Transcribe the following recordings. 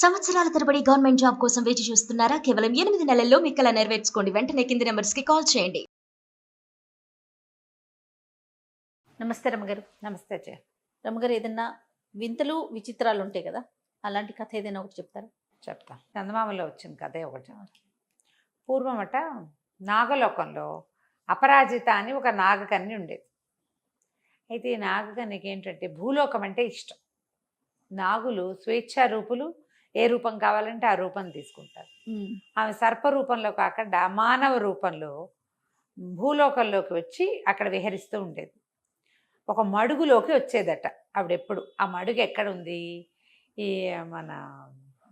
సంవత్సరాల తరబడి government job కోసం వేచి చూస్తున్నారా? కేవలం ఎనిమిది నెలల్లో మీ కల నెరవేర్చుకోండి. వెంటనే కింది నెంబర్స్కి కాల్ చేయండి. నమస్తే రమ్మగారు. నమస్తే అచ్చయ్య రమ్మగారు ఏదన్నా వింతలు విచిత్రాలు ఉంటాయి కదా అలాంటి కథ ఏదైనా ఒకటి చెప్తారా? చెప్తా. చందమామలో వచ్చిన కథే ఒకటి. పూర్వమట నాగలోకంలో అపరాజిత అని ఒక నాగకన్య ఉండేది. అయితే ఈ నాగకన్యకి ఏంటంటే భూలోకం అంటే ఇష్టం. నాగులు స్వేచ్ఛా రూపులు ఏ రూపం కావాలంటే ఆ రూపం తీసుకుంటారు. ఆమె సర్ప రూపంలో కాకుండా మానవ రూపంలో భూలోకంలోకి వచ్చి అక్కడ విహరిస్తూ ఉండేది. ఒక మడుగులోకి వచ్చేదట ఆవిడెప్పుడు. ఆ మడుగు ఎక్కడ ఉంది ఈ మన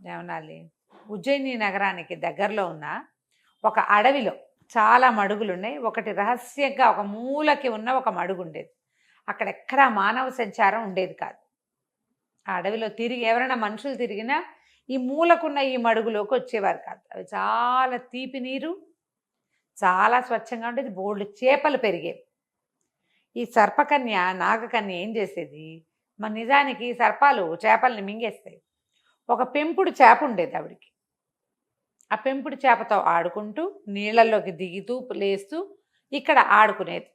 ఏమనాలి? ఉజ్జయిని నగరానికి దగ్గరలో ఉన్న ఒక అడవిలో చాలా మడుగులు ఉన్నాయి ఒకటి రహస్యంగా ఒక మూలకి ఉన్న ఒక మడుగు ఉండేది అక్కడ ఎక్కడా మానవ సంచారం ఉండేది కాదు. ఆ అడవిలో తిరిగి ఎవరైనా మనుషులు తిరిగినా ఈ మూలకున్న ఈ మడుగులోకి వచ్చేవారు కాదు. అవి చాలా తీపి నీరు చాలా స్వచ్ఛంగా ఉండేది బోల్డ్ చేపలు పెరిగేవి. ఈ సర్పకన్య నాగకన్య ఏం చేసేది? మన నిజానికి సర్పాలు చేపల్ని మింగేస్తాయి. ఒక పెంపుడు చేప ఉండేది ఆవిడికి. ఆ పెంపుడు చేపతో ఆడుకుంటూ నీళ్ళల్లోకి దిగుతూ లేస్తూ ఇక్కడ ఆడుకునేది.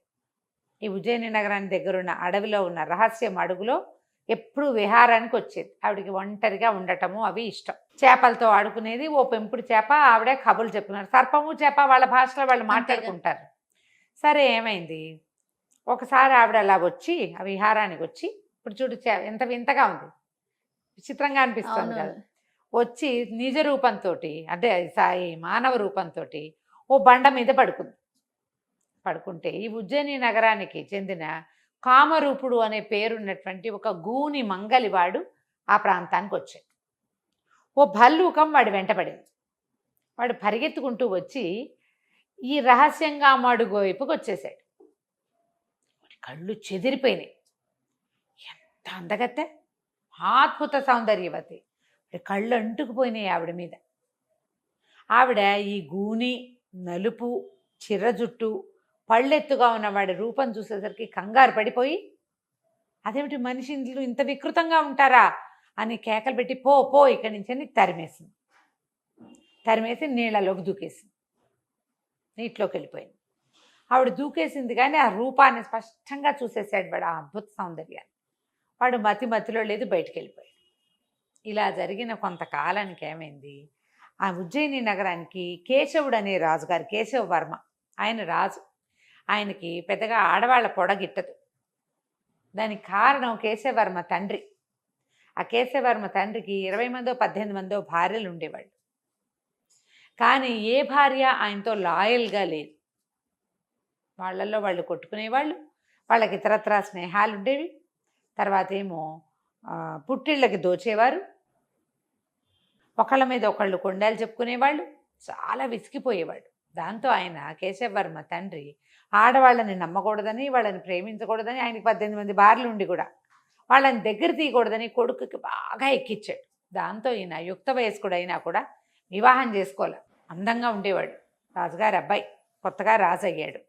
ఈ ఉజ్జయిని నగరానికి దగ్గరున్న అడవిలో ఉన్న రహస్యం అడుగులో ఎప్పుడు విహారానికి వచ్చేది ఆవిడికి ఒంటరిగా ఉండటము అవి ఇష్టం. చేపలతో ఆడుకునేది ఓ పెంపుడు చేప ఆవిడే కబుర్లు చెప్పుకున్నారు సర్పము చేప వాళ్ళ భాషలో వాళ్ళు మాట్లాడుకుంటారు. సరే ఏమైంది? ఒకసారి ఆవిడ అలా వచ్చి ఆ విహారానికి వచ్చి ఇప్పుడు చూడు చే- ఎంత వింతగా ఉంది. విచిత్రంగా అనిపిస్తుంది కదా. వచ్చి నిజ రూపంతో అంటే సాయి మానవ రూపంతో ఓ బండ మీద పడుకుంది. పడుకుంటే ఈ ఉజ్జయిని నగరానికి చెందిన కామరూపుడు అనే పేరున్నటువంటి ఒక గూని మంగలివాడు ఆ ప్రాంతానికి వచ్చాడు ఓ భల్లూకం వాడు వెంటపడింది వాడు పరిగెత్తుకుంటూ వచ్చి ఈ రహస్యంగా మడుగు వైపుకి వచ్చేసాడు వాడి కళ్ళు చెదిరిపోయినాయి. ఎంత అందగత్తె? ఆద్భుత సౌందర్యవతి. కళ్ళు అంటుకుపోయినాయి ఆవిడ మీద. ఆవిడ ఈ గూని నలుపు చిర్ర జుట్టు పళ్ళెత్తుగా ఉన్న వాడి రూపం చూసేసరికి కంగారు పడిపోయి అదేమిటి మనిషి ఇంట్లో ఇంత వికృతంగా ఉంటారా? అని కేకలు పెట్టి పో పో ఇక్కడి నుంచి అని తరిమేసింది. తరిమేసి నీళ్ళలోకి దూకేసింది. నీటిలోకి వెళ్ళిపోయింది. ఆవిడ దూకేసింది కానీ ఆ రూపాన్ని స్పష్టంగా చూసేసాడు వాడు ఆ అద్భుత సౌందర్యాన్ని. వాడు మతి మతిలో లేదు బయటికి వెళ్ళిపోయాడు. ఇలా జరిగిన కొంతకాలానికి ఏమైంది? ఆ ఉజ్జయిని నగరానికి కేశవుడు అనే రాజుగారు కేశవ వర్మ ఆయన రాజు ఆయనకి పెద్దగా ఆడవాళ్ళ పొడగిట్టదు దానికి కారణం కేశవర్మ తండ్రి. ఆ కేశవర్మ తండ్రికి ఇరవై మందో పద్దెనిమిది మందో భార్యలు ఉండేవాళ్ళు. కానీ ఏ భార్య ఆయనతో లాయల్గా లేదు వాళ్ళల్లో వాళ్ళు కొట్టుకునేవాళ్ళు వాళ్ళకి ఇతరత్రా స్నేహాలు ఉండేవి తర్వాత ఏమో పుట్టిళ్ళకి దోచేవారు. ఒకళ్ళ మీద ఒకళ్ళు కొండాలు చెప్పుకునేవాళ్ళు. చాలా విసిగిపోయేవాడు దాంతో ఆయన కేశవర్మ తండ్రి. ఆడవాళ్ళని నమ్మకూడదని వాళ్ళని ప్రేమించకూడదని ఆయనకి పద్దెనిమిది మంది బార్లు ఉండి కూడా వాళ్ళని దగ్గర తీయకూడదని కొడుకుకి బాగా ఎక్కిచ్చాడు. దాంతో ఈయన యుక్త వయస్కుడు అయినా కూడా వివాహం చేసుకోలే అందంగా ఉండేవాడు. రాజుగారి అబ్బాయి. కొత్తగా రాజు అయ్యాడు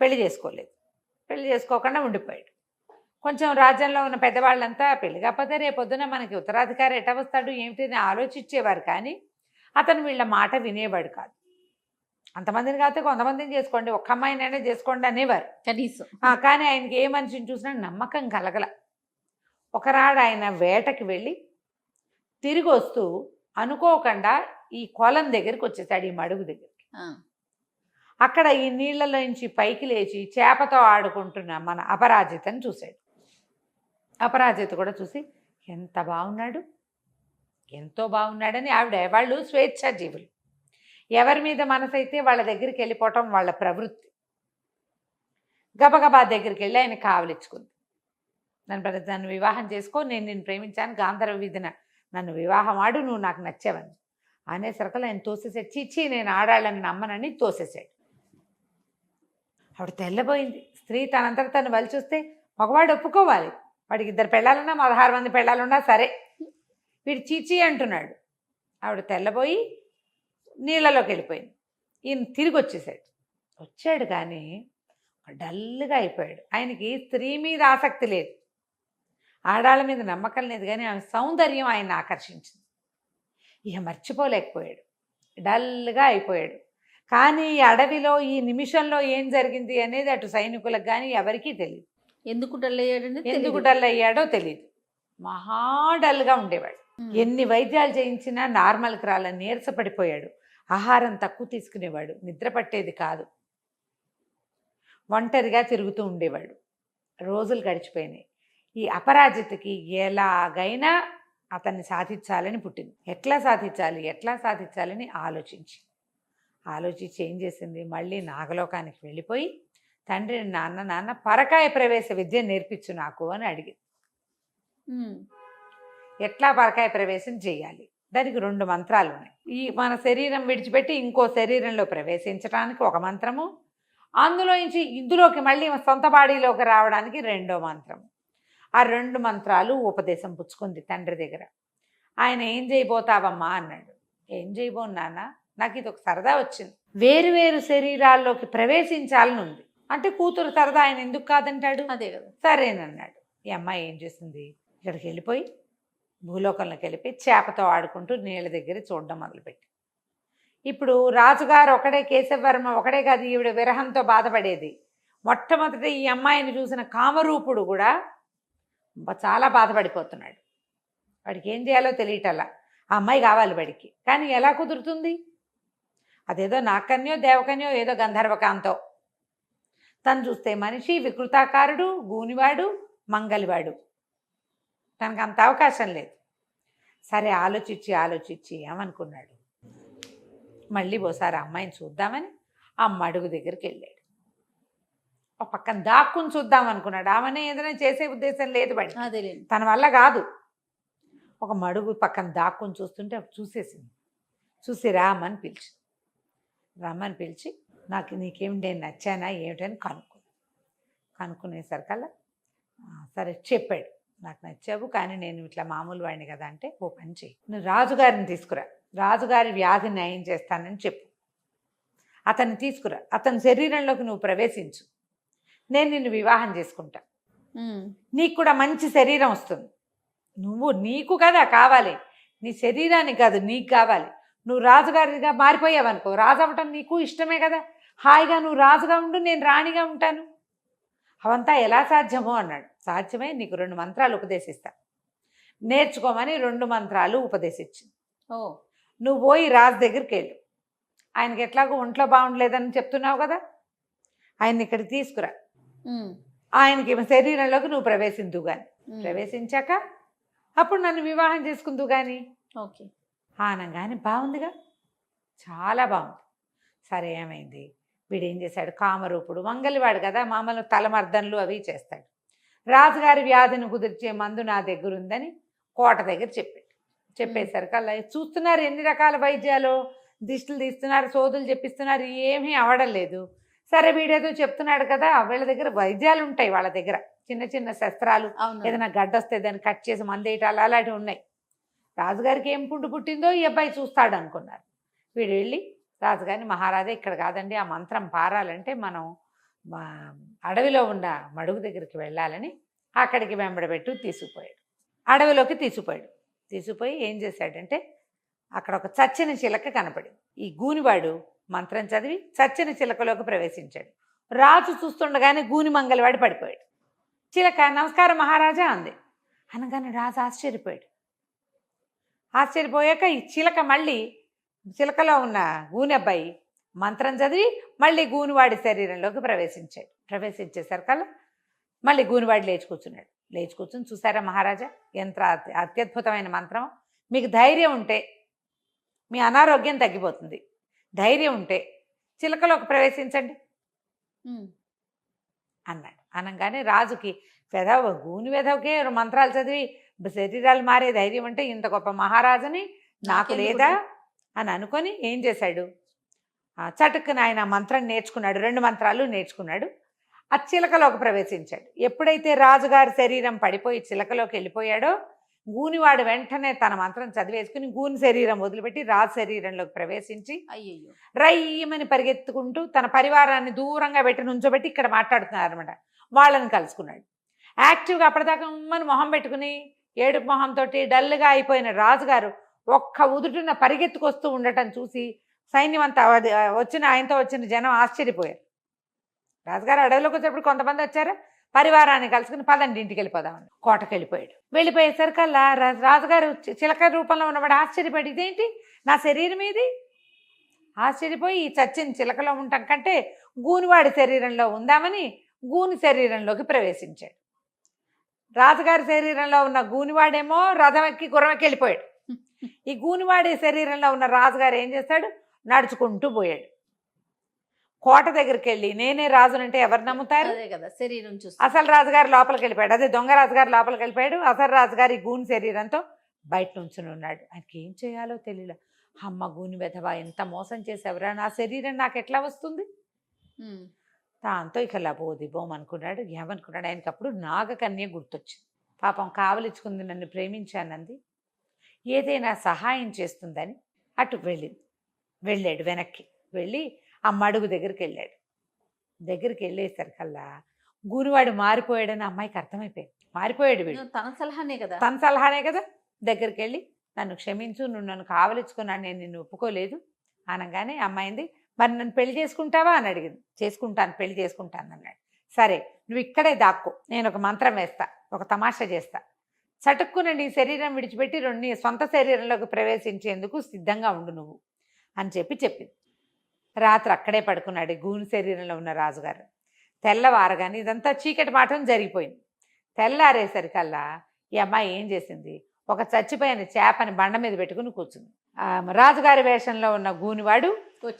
పెళ్ళి చేసుకోలేదు. పెళ్ళి చేసుకోకుండా ఉండిపోయాడు. కొంచెం రాజ్యంలో ఉన్న పెద్దవాళ్ళంతా పెళ్ళి కాకపోతే రేపొద్దున మనకి ఉత్తరాధికారి ఎట వస్తాడు ఏమిటి అని ఆలోచించేవారు కానీ అతను వీళ్ళ మాట వినేవాడు కాదు. అంతమందిని కాకపోతే కొంతమందిని చేసుకోండి. ఒక్క అమ్మాయినైనా చేసుకోండి అనేవారు. కనీసం. కానీ ఆయనకి ఏ మనిషిని చూసినా నమ్మకం కలగల. ఒకనాడు ఆయన వేటకి వెళ్ళి తిరిగి వస్తూ అనుకోకుండా ఈ కొలం దగ్గరికి వచ్చేసాడు ఈ మడుగు దగ్గరికి. అక్కడ ఈ నీళ్ళలో నుంచి పైకి లేచి చేపతో ఆడుకుంటున్న మన అపరాజితని చూశాడు. అపరాజిత కూడా చూసి ఎంత బాగున్నాడు. ఎంతో బాగున్నాడని ఆవిడ వాళ్ళు స్వేచ్ఛా జీవులు ఎవరి మీద మనసైతే వాళ్ళ దగ్గరికి వెళ్ళిపోవటం వాళ్ళ ప్రవృత్తి. గబగబా దగ్గరికి వెళ్ళి ఆయన కావలిచ్చుకుంది. నన్ను నన్ను వివాహం చేసుకో నేను నిన్ను ప్రేమించాను గాంధర్వ వీధిన నన్ను వివాహం ఆడు నువ్వు నాకు నచ్చావని. అనేసరికి ఆయన తోసేసాడు. చీచి నేను ఆడాళ్ళని నమ్మనని తోసేసాడు. ఆవిడ తెల్లబోయింది. స్త్రీ తనంతట తను వలి చూస్తే మగవాడు ఒప్పుకోవాలి. వాడికి ఇద్దరు పెళ్ళాలన్నా పదహారు మంది పెళ్ళాలున్నా సరే. వీడు చీచి అంటున్నాడు. ఆవిడ తెల్లబోయి నీళ్ళలోకి వెళ్ళిపోయింది. ఈయన తిరిగి వచ్చేసాడు. వచ్చాడు కానీ డల్గా అయిపోయాడు. ఆయనకి స్త్రీ మీద ఆసక్తి లేదు. ఆడాళ్ళ మీద నమ్మకం లేదు కానీ ఆమె సౌందర్యం ఆయన ఆకర్షించింది. ఇక మర్చిపోలేకపోయాడు. డల్గా అయిపోయాడు. కానీ ఈ అడవిలో ఈ నిమిషంలో ఏం జరిగింది అనేది అటు సైనికులకు కానీ ఎవరికీ తెలియదు ఎందుకు డల్ అయ్యాడని ఎందుకు డల్ అయ్యాడో తెలియదు మహా డల్గా ఉండేవాడు. ఎన్ని వైద్యాలు చేయించినా నార్మల్కి రాల నీరసపడిపోయాడు. ఆహారం తక్కువ తీసుకునేవాడు నిద్ర పట్టేది కాదు. ఒంటరిగా తిరుగుతూ ఉండేవాడు. రోజులు గడిచిపోయినాయి. ఈ అపరాజితకి ఎలాగైనా అతన్ని సాధించాలని పుట్టింది. ఎట్లా సాధించాలి? ఎట్లా సాధించాలని ఆలోచించి. ఆలోచించి ఏం చేసింది. మళ్ళీ నాగలోకానికి వెళ్ళిపోయి తండ్రిని నాన్న నాన్న పరకాయ ప్రవేశ విద్య నేర్పించు నాకు అని అడిగింది. ఎట్లా పరకాయ ప్రవేశం చేయాలి? దానికి రెండు మంత్రాలు ఉన్నాయి. ఈ మన శరీరం విడిచిపెట్టి ఇంకో శరీరంలో ప్రవేశించడానికి ఒక మంత్రము అందులో నుంచి ఇందులోకి మళ్ళీ సొంత బాడీలోకి రావడానికి రెండో మంత్రము ఆ రెండు మంత్రాలు ఉపదేశం పుచ్చుకుంది తండ్రి దగ్గర. ఆయన ఏం చేయబోతావమ్మా అన్నాడు. ఏం చేయబోన్నానా నాన్న? నాకు ఇది ఒక సరదా వచ్చింది. వేరు వేరు శరీరాల్లోకి ప్రవేశించాలని ఉంది. అంటే కూతురు సరదా ఆయన ఎందుకు కాదంటాడు? అదే కదా. సరేనన్నాడు. ఈ అమ్మాయి ఏం చేసింది? ఇక్కడికి వెళ్ళిపోయి భూలోకంలోకి వెళ్ళిపోయి చేపతో ఆడుకుంటూ నీళ్ళ దగ్గర చూడడం మొదలుపెట్టి. ఇప్పుడు రాజుగారు ఒకడే కేశవర్మ ఒకడే కాదు ఈవిడ విరహంతో బాధపడేది. మొట్టమొదటి ఈ అమ్మాయిని చూసిన కామరూపుడు కూడా చాలా బాధపడిపోతున్నాడు. వాడికి ఏం చేయాలో తెలియటల్లా. ఆ అమ్మాయి కావాలి వాడికి. కానీ ఎలా కుదురుతుంది? అదేదో నాకన్యో దేవకన్యో ఏదో గంధర్వకాంతో. తను చూస్తే మనిషి వికృతాకారుడు గూనివాడు మంగలివాడు. తనకు అంత అవకాశం లేదు. సరే ఆలోచించి ఆలోచించి ఏమనుకున్నాడు? మళ్ళీ ఓసారి అమ్మాయిని చూద్దామని ఆ మడుగు దగ్గరికి వెళ్ళాడు. ఒక పక్కన దాక్కుని చూద్దాం అనుకున్నాడు. ఆమెనే ఏదైనా చేసే ఉద్దేశం లేదు అదేలేండి తన వల్ల కాదు. ఒక మడుగు పక్కన దాక్కుని చూస్తుంటే అప్పుడు చూసేసింది. చూసి రామని పిలిచి రమ్మని పిలిచి నాకు నీకేమిటి నేను నచ్చానా? ఏమిటని కనుక్కో కనుక్కునేసరికల్లా "ఆ, సరే చెప్పాడు. నాకు నచ్చావు కానీ నేను ఇట్లా మామూలు వాడిని కదా అంటే ఓ పని చెయ్యి. నువ్వు రాజుగారిని తీసుకురా. రాజుగారి వ్యాధి నయం చేస్తానని చెప్పు. అతన్ని తీసుకురా. అతని శరీరంలోకి నువ్వు ప్రవేశించు. నేను నిన్ను వివాహం చేసుకుంటా. నీకు కూడా మంచి శరీరం వస్తుంది. నువ్వు నీకు కదా కావాలి. నీ శరీరానికి కాదు నీకు కావాలి. నువ్వు రాజుగారిగా మారిపోయావనుకో రాజు అవ్వటం నీకు ఇష్టమే కదా. హాయిగా నువ్వు రాజుగా ఉండు నేను రాణిగా ఉంటాను. అవంతా ఎలా సాధ్యమో అన్నాడు. సాధ్యమే నీకు రెండు మంత్రాలు ఉపదేశిస్తా. నేర్చుకోమని రెండు మంత్రాలు ఉపదేశించింది. ఓ. నువ్వు పోయి రాజు దగ్గరికి వెళ్ళు. ఆయనకి ఎట్లాగో ఒంట్లో బాగుండలేదని చెప్తున్నావు కదా? ఆయన్ని ఇక్కడికి తీసుకురా. ఆయనకి శరీరంలోకి నువ్వు ప్రవేశించు కానీ. ప్రవేశించాక అప్పుడు నన్ను వివాహం చేసుకుందు కానీ ఓకే. ఆనంగానే బాగుందిగా. చాలా బాగుంది. సరే ఏమైంది? వీడు ఏం చేశాడు? కామరూపుడు మంగలివాడు కదా మామూలు తలమర్దన్లు అవి చేస్తాడు. రాజుగారి వ్యాధిని కుదిర్చే మందు నా దగ్గర ఉందని కోట దగ్గర చెప్పాడు. చెప్పేసరికి అలా చూస్తున్నారు ఎన్ని రకాల వైద్యాలు? దిష్టిలు తీస్తున్నారు సోదులు చెప్పిస్తున్నారు ఏమీ అవడం లేదు సరే వీడేదో చెప్తున్నాడు కదా వీళ్ళ దగ్గర వైద్యాలు ఉంటాయి వాళ్ళ దగ్గర. చిన్న చిన్న శస్త్రాలు ఏదైనా గడ్డ వస్తే దాన్ని కట్ చేసి మందేయటాలు అలాంటివి ఉన్నాయి. రాజుగారికి ఏం పుండు పుట్టిందో ఈ అబ్బాయి చూస్తాడు అనుకున్నారు. వీడు వెళ్ళి రాజుగారిని మహారాజా ఇక్కడ కాదండి ఆ మంత్రం పారాలంటే మనం అడవిలో ఉన్న మడుగు దగ్గరికి వెళ్ళాలని అక్కడికి వెంబడబెట్టు తీసుకుపోయాడు. అడవిలోకి తీసుకుపోయాడు. తీసుకుపోయి ఏం చేశాడంటే అక్కడ ఒక చచ్చిన చిలక కనపడింది. ఈ గూనివాడు మంత్రం చదివి చచ్చిన చిలకలోకి ప్రవేశించాడు. రాజు చూస్తుండగానే గూని మంగళవాడి పడిపోయాడు. చిలక నమస్కారం మహారాజా అంది. అనగానే రాజు ఆశ్చర్యపోయాడు. ఆశ్చర్యపోయాక ఈ చిలక మళ్ళీ చిలకలో ఉన్న గూని అబ్బాయి మంత్రం చదివి మళ్ళీ గూనివాడి శరీరంలోకి ప్రవేశించాడు. ప్రవేశించేసరికల్లా మళ్ళీ గూనివాడి లేచి కూర్చున్నాడు లేచి కూర్చుని చూసారా మహారాజా? ఎంత అత్య- అత్యద్భుతమైన మంత్రం. మీకు ధైర్యం ఉంటే మీ అనారోగ్యం తగ్గిపోతుంది. ధైర్యం ఉంటే చిలకలోకి ప్రవేశించండి. అన్నాడు. అనగానే రాజుకి వెధవ గూని వెధవకే మంత్రాలు చదివి శరీరాలు మారే ధైర్యం అంటే ఇంత గొప్ప మహారాజుని నాకు లేదా? అని అనుకొని ఏం చేశాడు? చటుక్కున ఆయన మంత్రం నేర్చుకున్నాడు. రెండు మంత్రాలు నేర్చుకున్నాడు. ఆ చిలకలోకి ప్రవేశించాడు. ఎప్పుడైతే రాజుగారి శరీరం పడిపోయి చిలకలోకి వెళ్ళిపోయాడో గూనివాడు వెంటనే తన మంత్రం చదివేసుకుని గూని శరీరం వదిలిపెట్టి రాజు శరీరంలోకి ప్రవేశించి అయ్యయ్యో. రయ్యమని పరిగెత్తుకుంటూ తన పరివారాన్ని దూరంగా పెట్టి నుంచోబెట్టి ఇక్కడ మాట్లాడుతున్నారు అనమాట వాళ్ళని కలుసుకున్నాడు. యాక్టివ్గా అప్పటిదాకా ఉమ్మని మొహం పెట్టుకుని ఏడుపు మొహంతో డల్గా అయిపోయిన రాజుగారు ఒక్క ఉదుటిన పరిగెత్తుకొస్తూ ఉండటం చూసి సైన్యం అంతా వచ్చిన ఆయనతో వచ్చిన జనం ఆశ్చర్యపోయారు. రాజుగారు అడవిలోకి వచ్చేప్పుడు కొంతమంది వచ్చారు. పరివారాన్ని కలుసుకుని పదండి ఇంటికి వెళ్ళిపోదామని కోటకు వెళ్ళిపోయాడు వెళ్ళిపోయేసరికల్లా రా- రాజుగారు చిలక రూపంలో ఉన్నవాడు ఆశ్చర్యపడి ఇదేంటి? నా శరీరం ఇది ఆశ్చర్యపోయి ఈ చచ్చిన చిలకలో ఉండటం కంటే గూనివాడి శరీరంలో ఉందామని గూని శరీరంలోకి ప్రవేశించాడు. రాజుగారి శరీరంలో ఉన్న గూనివాడేమో రథమెక్కి గుర్రమెక్కి వెళ్ళిపోయాడు. ఈ గూనివాడి శరీరంలో ఉన్న రాజుగారు ఏం చేస్తాడు? నడుచుకుంటూ పోయాడు. కోట దగ్గరికి వెళ్ళి నేనే రాజునంటే ఎవరు నమ్ముతారు? అదే కదా శరీరం అసలు రాజుగారు లోపలికి వెళ్ళిపోయాడు అదే దొంగ రాజుగారు లోపలికి వెళ్ళిపోయాడు అసలు రాజుగారు గూని శరీరంతో బయట నుంచుని ఉన్నాడు. ఆయనకి ఏం చేయాలో తెలియలే అమ్మ గూని వెధవా ఎంత మోసం చేసేవరా? నా శరీరం నాకు ఎట్లా వస్తుంది. దాంతో ఇక లబోదిబోం అనుకున్నాడు ఏమనుకున్నాడు? ఆయనకి అప్పుడు నాగకన్య గుర్తొచ్చింది. పాపం కావలించుకుంది నన్ను ప్రేమించానంది. ఏదైనా సహాయం చేస్తుందని అటు వెళ్ళింది. వెళ్ళాడు వెనక్కి. వెళ్ళి ఆ మడుగు దగ్గరికి వెళ్ళాడు దగ్గరికి వెళ్ళేసరికల్లా గురువాడు మారిపోయాడని అమ్మాయికి అర్థమైపోయింది. మారిపోయాడు వీడు. తన సలహానే కదా? తన సలహానే కదా? దగ్గరికి వెళ్ళి నన్ను క్షమించు నువ్వు నన్ను కావలించుకున్నాను నేను నిన్ను ఒప్పుకోలేదు అనగానే అమ్మాయింది మరి నన్ను పెళ్ళి చేసుకుంటావా? అని అడిగింది. చేసుకుంటాను పెళ్ళి చేసుకుంటాను అన్నాడు. సరే నువ్వు ఇక్కడే దాక్కో నేను ఒక మంత్రం వేస్తా ఒక తమాషా చేస్తా. చటుక్కున నీ శరీరం విడిచిపెట్టి రెండు నీ సొంత శరీరంలోకి ప్రవేశించేందుకు సిద్ధంగా ఉండు నువ్వు అని చెప్పి చెప్పింది. రాత్రి అక్కడే పడుకున్నాడు గూని శరీరంలో ఉన్న రాజుగారు. తెల్లవారగానే ఇదంతా చీకటి మాటం జరిగిపోయింది. తెల్లారేసరికల్లా ఈ అమ్మాయి ఏం చేసింది? ఒక చచ్చిపోయిన చేపని బండ మీద పెట్టుకుని కూర్చుంది. రాజుగారి వేషంలో ఉన్న గూనివాడు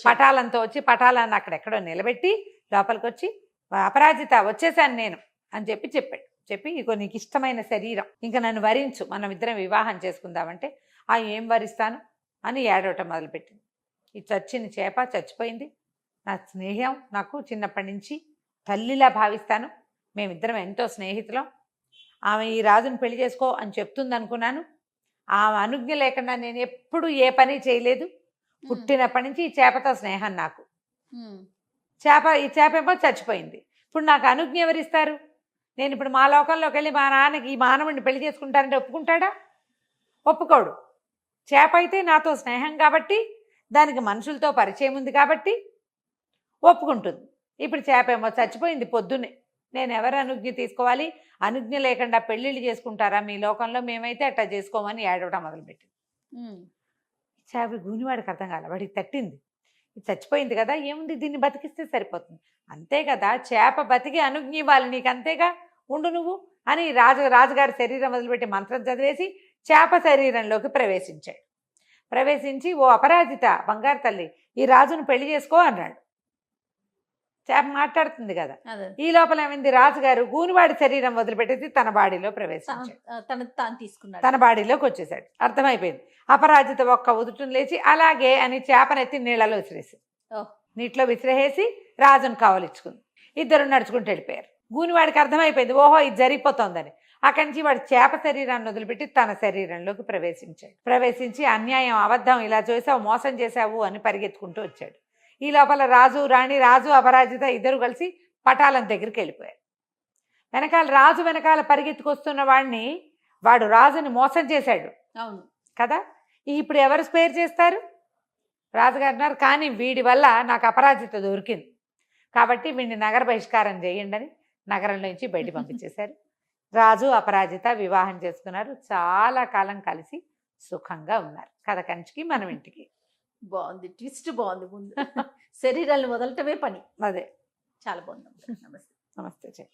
పటాలంతో వచ్చి పటాలను అక్కడెక్కడో నిలబెట్టి లోపలికి వచ్చి అపరాజిత వచ్చేసాను నేను అని చెప్పి చెప్పాడు. చెప్పి ఇగో నీకు ఇష్టమైన శరీరం. ఇంకా నన్ను వరించు. మనం ఇద్దరం వివాహం చేసుకుందామంటే. ఆ ఏం వరిస్తాను? అని ఏడవటం మొదలుపెట్టింది. ఈ చచ్చిన చేప చచ్చిపోయింది. నా స్నేహం నాకు చిన్నప్పటి నుంచి తల్లిలా భావిస్తాను. మేమిద్దరం ఎంతో స్నేహితులం. ఆమె ఈ రాజుని పెళ్ళి చేసుకో అని చెప్తుంది అనుకున్నాను ఆమె అనుజ్ఞ లేకుండా నేను ఎప్పుడు ఏ పని చేయలేదు. పుట్టినప్పటి నుంచి ఈ చేపతో స్నేహం నాకు. చేప ఈ చేప ఏమో చచ్చిపోయింది. ఇప్పుడు నాకు అనుజ్ఞ ఎవరిస్తారు? నేను ఇప్పుడు మా లోకంలోకి వెళ్ళి మా నాన్నకి ఈ మానవుడిని పెళ్ళి చేసుకుంటానంటే ఒప్పుకుంటాడా? ఒప్పుకోడు. చేప అయితే నాతో స్నేహం కాబట్టి దానికి మనుషులతో పరిచయం ఉంది కాబట్టి ఒప్పుకుంటుంది. ఇప్పుడు చేప ఏమో చచ్చిపోయింది పొద్దున్నే. నేను ఎవరు అనుజ్ఞ తీసుకోవాలి? అనుజ్ఞ లేకుండా పెళ్ళిళ్ళు చేసుకుంటారా? మీ లోకంలో మేమైతే అట్లా చేసుకోమని ఏడవడం మొదలుపెట్టింది. ఉమ్. చేప గూనివాడికి అర్థం కాల వాడికి తట్టింది. ఇది చచ్చిపోయింది కదా ఏముంది దీన్ని బతికిస్తే సరిపోతుంది. అంతే కదా చేప బతికి అనుజ్ఞ ఇవ్వాలి నీకు అంతేగా ఉండు నువ్వు అని రాజు రాజుగారి శరీరం వదిలిపెట్టి మంత్రం చదివేసి చేప శరీరంలోకి ప్రవేశించాడు. ప్రవేశించి ఓ అపరాజిత బంగారు తల్లి ఈ రాజును పెళ్ళి చేసుకో అన్నాడు. చేప మాట్లాడుతుంది కదా. ఈ లోపల ఏమైంది? రాజుగారు గూనివాడి శరీరం వదిలిపెట్టేసి తన బాడీలో ప్రవేశించాడు. తన- బాడీలోకి వచ్చేసాడు. అర్థమైపోయింది. అపరాజిత ఒక్క ఉదుటును లేచి అలాగే అని చేపనెత్తి నీళ్ళలో విసిరేసి. నీటిలో విసిరేసి రాజును కావలించుకుంది ఇద్దరు నడుచుకుంటూ వెళ్ళిపోయారు. గూనివాడికి అర్థమైపోయింది ఓహో ఇది జరిగిపోతోందని. అక్కడి నుంచి వాడు చేప శరీరాన్ని వదిలిపెట్టి తన శరీరంలోకి ప్రవేశించాడు. ప్రవేశించి అన్యాయం అబద్ధం ఇలా చేసావు మోసం చేశావు అని పరిగెత్తుకుంటూ వచ్చాడు. ఈ లోపల రాజు రాణి రాజు అపరాజిత ఇద్దరు కలిసి పటాలం దగ్గరికి వెళ్ళిపోయారు. వెనకాల రాజు వెనకాల పరిగెత్తుకొస్తున్న వాడిని వాడు రాజుని మోసం చేశాడు. అవును. కదా? ఇప్పుడు ఎవరు స్పేర్ చేస్తారు? రాజుగారు అన్నారు కానీ వీడి వల్ల నాకు అపరాజిత దొరికింది. కాబట్టి వీడిని నగర బహిష్కారం చేయండి అని నగరంలో నుంచి బయట పంపించేశారు. రాజు అపరాజిత వివాహం చేసుకున్నారు. చాలా కాలం కలిసి సుఖంగా ఉన్నారు. కథ కంచికి మనం ఇంటికి. బాగుంది. ట్విస్ట్ బాగుంది ముందు. శరీరాన్ని వదలటమే పని. అదే. చాలా బాగుంది. నమస్తే. నమస్తే